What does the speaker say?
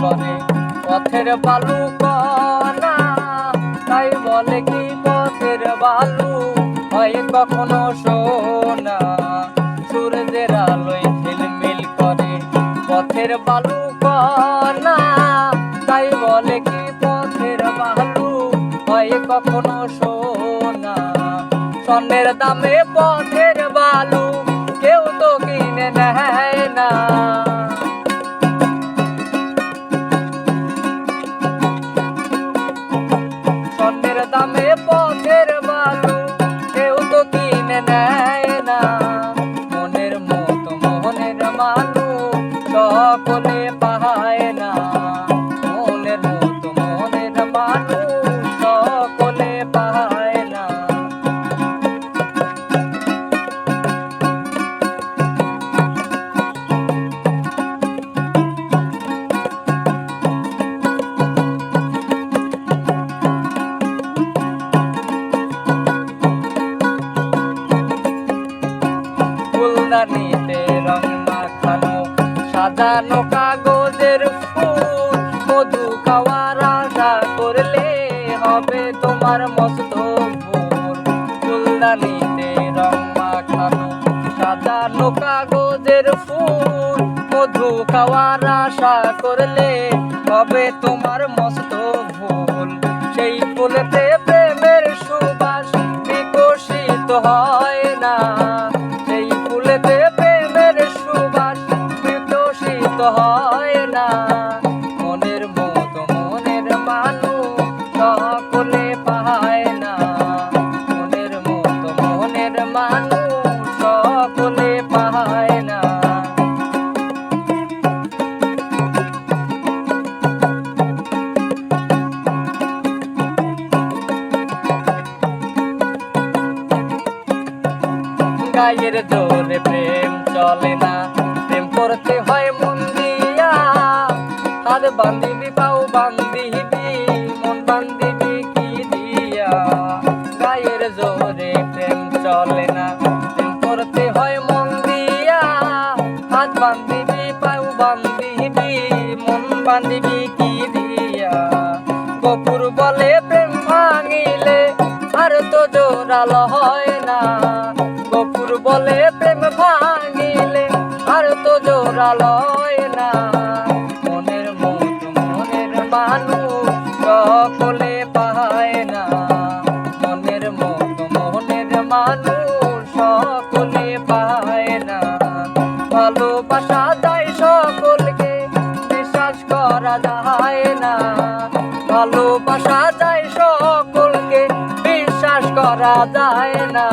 করে পথের বালু কণা তাই বলে কি পথের বালু? হয় কখনো সোনা। সূর্যের আলোয় ঝিলমিল করে পথের বালু কণা তাই বলে কি পথের বালু? হয় কখনো সোনা। স্বর্ণের দামে পথের বালু কেউ তো কিনে নেয় না। না ফুলদানিতে রং মাখানো, সাজানো কাগজের ফুল, মধু খাওয়ার আশা করলে হবে তোমার মস্ত ভুল ফুলদানিতে রং মাখানো, সাজানো কাগজের ফুল, মধু খাওয়ার আশা করলে হবে তোমার মস্ত ভুল সেই ফুলেতে প্রেমের সুবাস বিকশিত হয় গায়ের জোরে প্রেম চলে না। প্রেম করতে হয় মন দিয়া। হাত বান্ধিবি, পাও বান্ধিবি, মন বান্ধিবি কি দিয়া? গায়ের জোরে প্রেম চলে না। প্রেম করতে হয় মন দিয়া। হাত বান্ধিবি, পাও বান্ধিবি, মন বান্ধিবি কি দিয়া? গপুর বলে প্রেম ভাঙিলে আর তো জোরালো হয় না। সকলকে বিশ্বাস করা যায় না।